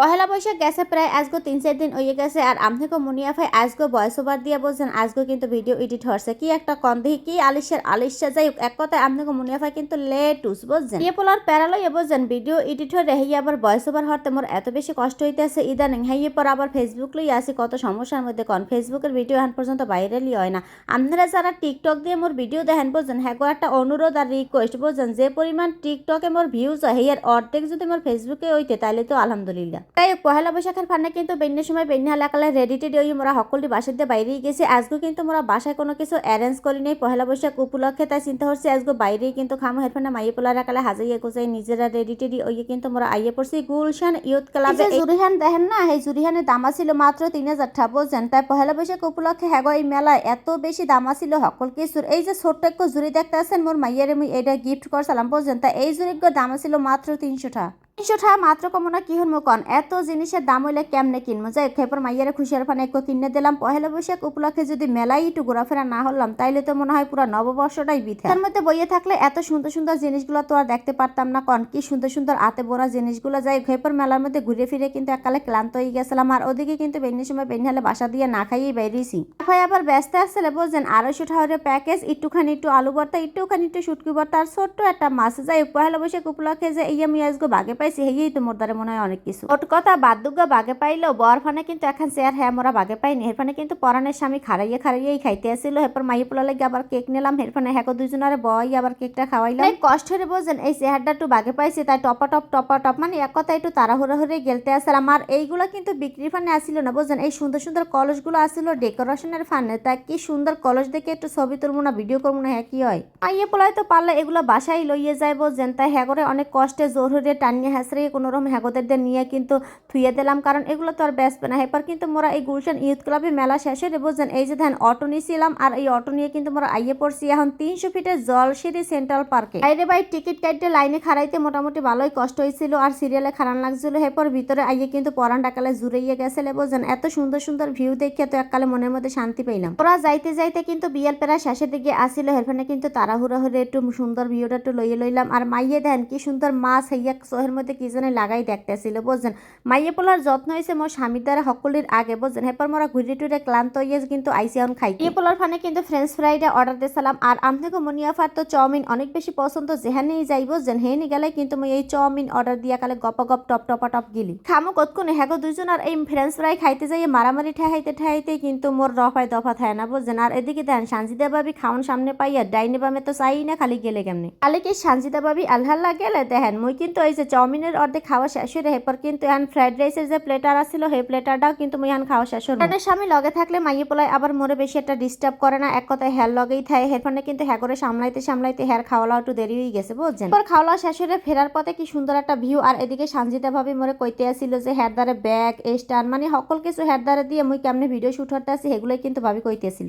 পহেলা বৈশাখ গেছে প্রায় আজগো তিন চার দিন হয়ে গেছে আর আমথেকে মুনিয়া ভাই আজগো ভয়েস ওভার দিয়ে বলছেন আজগো কিন্তু ভিডিও এডিট হচ্ছে কি একটা কন্ধি, কি আলিশের আলিশা যাই এক কথায় আমথেকে মুনিয়া ভাই কিন্তু লেটুস বুঝছেন ইয়ে পোলার প্যারালয়ে বুঝছেন ভিডিও এডিট হয়ে রেহি আবার ভয়েস ওভার হতে মোর এত বেশি কষ্ট হইতেছে ইদানিং হাইয়ে পর আবার ফেসবুক লই আসি কত সমস্যার মধ্যে কন ফেসবুকের ভিডিও এখন পর্যন্ত ভাইরালই হয় না। আপনারা যারা টিকটক দিয়ে মোর ভিডিও দেখেন বুঝছেন হ্যাঁ একটা অনুরোধ আর রিকোয়েস্ট বুঝছেন যে পরিমাণ টিকটকে মোর ভিউজ হয় এর অর্ধেক যদি মোর ফেসবুকে হইতে তাহলে তো আলহামদুলিল্লাহ। তাই পহেলা বৈশাখের ফান্ডে কিন্তু বেন্যের সময় বেন্যা হালাকালে রেডি টেডি হয়ে মোরা সকলটি বাসার দিয়ে বাইরেই গেছে। আজকে কিন্তু মোরা বাসায় কোনো কিছু অ্যারেঞ্জ করি নেই। পহেলা বৈশাখ উপলক্ষে তাই চিন্তা হচ্ছে আজকে বাইরেই কিন্তু খামো। হেরফানে মাইয়ে পোলা রাখালে হাজাইয়ে গোছাই নিজেরা রেডি টেডি ওই কিন্তু মোরা আইয়ে পড়ছি। গুলশান ইয়ুথ ক্লাবে জুরিহান দেখেন না এই জুরিহানের দামা ছিল মাত্র তিন হাজার টাকা বলছেন তাই পহেলা বৈশাখ উপলক্ষে হ্যাগো এই মেলায় এত বেশি দামা ছিল সকল কিছুর। এই যে ছোট্ট একটু জুড়ি দেখতে আছেন মোর মাইয়ারে মুই এটা গিফট করছিলাম বলছেন তাই এই জুড়ির দাম ছিল মাত্র তিনশো টাকা। তিনশো টাকা মাত্র কমো না কি হল কন এত জিনিসের দাম হইলে কেমনে কিনবো যাই খেপর মাইয়ারে খুশিয়ার ফানে একটু কিনে দিলাম। পহেলা বৈশাখ উপলক্ষে যদি মেলাই একটু ঘোরাফেরা না হলাম, তাইলে তো মনে হয় পুরো নববর্ষটাই বিথা। তার মধ্যে বইয়ে থাকলে এত সুন্দর সুন্দর জিনিসগুলো তো আর দেখতে পারতাম না কন। কি সুন্দর সুন্দর আতে বোনা জিনিসগুলো। যাই খেপর মেলার মধ্যে ঘুরে ফিরে কিন্তু এককালে ক্লান্ত হয়ে গেছিলাম। আর ওদিকে কিন্তু বেন্যের সময় বেন্যালে বাসা দিয়ে না খাইয়েই বেরিয়েছি। ভাই আবার ব্যস্ত আসলে বলছেন আড়াইশো টাকার প্যাকেজ, একটুখানি একটু আলু ভর্তা, একটুখানি একটু শুটকি ভর্তা, আর ছোট্ট একটা মাছ। যাই পহেলা বৈশাখ উপলক্ষে যে আমি আজকে বাগে পাইছি হেই তো মোর দ্বারা মনে হয় অনেক কিছু। ওট কথা বাদ্যুগা বাগে পাইলেও বর ফানে কিন্তু এখন চেয়ার হ্যাঁ মোরা বাগে পাইনি। এরফানে কিন্তু পরানের স্বামী খারাইয়ে খারাইয়েই খাইতে আসছিল এরপর মাইয়ে পোলা লাগে আবার কেক নিলাম। এরফানে হ্যাঁ দুজনের বয় আবার কেকটা খাওয়াইলাম। কষ্ট হয়ে বোঝেন, এই চেহারটা একটু বাগে পাইছি, তাই টপা টপ টপা টপ মানে এক কথা একটু তাড়াহুড়া হয়ে গেলতে আসলাম আর এইগুলা কিন্তু বিক্রির ফানে আসছিল না, বোঝেন? এই সুন্দর সুন্দর কলসগুলো আসছিল ডেকোরেশনের ফানে। তাই কি সুন্দর কলস দেখে একটু ছবি তুলবো না, ভিডিও করব না হ্যাঁ কি হয়? মাইয়ে পোলায় তো পারলে এগুলো বাসায় লইয়ে যায় বুঝছেন তাই হ্যাঁ করে অনেক কষ্টে জোর হয়ে টানিয়ে হ্যাঁসড়ে কোনো রকম হ্যাগোদের দিয়ে নিয়ে কিন্তু থুয়ে দিলাম। কারণ এগুলো তো আর বেসবে না। এরপর কিন্তু মোরা এই গুলশান ইউথ ক্লাবে মেলা শেষ বুঝছেন এই যে ধ্যান, অটো নিয়েছিলাম আর এই অটো নিয়ে কিন্তু মোরা আইয়ে পড়ছি এখন তিনশো ফিটের জলসিঁড়ি সেন্ট্রাল পার্কে বাইরে বাই টিকিট কাটতে লাইনে খাড়াইতে মোটামুটি ভালোই কষ্ট হয়েছিল আর সিরিয়ালে খারান লাগছিল। এরপর ভিতরে আইয়ে কিন্তু পরান ডাকালে জুড়াইয়ে গেছিলে বুঝছেন এত সুন্দর সুন্দর ভিউ দেখে তো এককালে মনের মধ্যে শান্তি পেলাম ওরা যাইতে যাইতে কিন্তু বিয়ের প্রায় শেষের দিকে আসিল। হেরফানে কিন্তু তাড়াহুড়ো হয়ে একটু সুন্দর ভিউটা একটু লইয়ে লইলাম। আর মাইয়ে দেন কি সুন্দর মাছ হইয়া সোহের কি জানে লাগাই দেখতেছিল, বুঝছেন? মাইয়ে পোলার যত্ন হয়েছে মোর স্বামীর দ্বারা সকলের আগে, বুঝছেন? এরপর মোরা ঘুরে টুরে ক্লান্ত হইয়ে কিন্তু আইসি এখন খাই মাইয়ে পোলার ফানে কিন্তু ফ্রেঞ্চ ফ্রাইডে অর্ডার দিয়েছিলাম, আর আম থেকে মনিয়াফার তো চাউমিন অনেক বেশি পছন্দ যেখানেই যাই, বুঝছেন? হেনি গেলে কিন্তু মই এই চাউমিন অর্ডার দিয়া কালে গপ গপ, টপ টপা টপ গিলি। খামো কতক্ষণে? হ্যাগো দুজন আর এই ফ্রেঞ্চ ফ্রাই খাইতে যাই মারামারি ঠেহাইতে ঠেহাইতে কিন্তু মোর রফায় দফা থাকে না, বুঝছেন? আর এদিকে দেন, সানজিদা ভাবি খাওন সামনে পাইয়া ডাইনে বামে তো চাই না, খালি গেলে কেমনে? খালি কি সানজিদা ভাবি আল্লাহ গেলে? দেখেন, মুই কিন্তু এই যে চাউমিনের অর্ধেক খাওয়া শেষ হয়ে এরপর কিন্তু এখন ফ্রাইড রাইসের যে প্লেটার আছিল, সেই প্লেটারটাও কিন্তু মুই এখন খাওয়া শেষ হলো। ফ্রেন্ডের স্বামী লগে থাকলে মাইয়ে পোলায় আবার মোরে বেশি একটা ডিস্টার্ব করে না, এক কথায় হেয়ার লগেই থাকে। হেডফোনে কিন্তু হ্যাঁ করে সামলাইতে সামলাইতে হেয়ার খাওয়ালা একটু দেরি হয়ে গেছে, বুঝছেন? পর খাওয়া শেষ হয়ে ফেরার পথে কি সুন্দর একটা ভিউ আর এদিকে সানজিদা ভাবি মোরে কইতে আসছিল যে, হেয়ার দ্বারে ব্যাগ স্টার মানে সকল কিছু হেয়ার দ্বারে দিয়ে মুই কেমনে ভিডিও শুট করতে আসি, সেগুলোই কিন্তু ভাবি কইতেছিল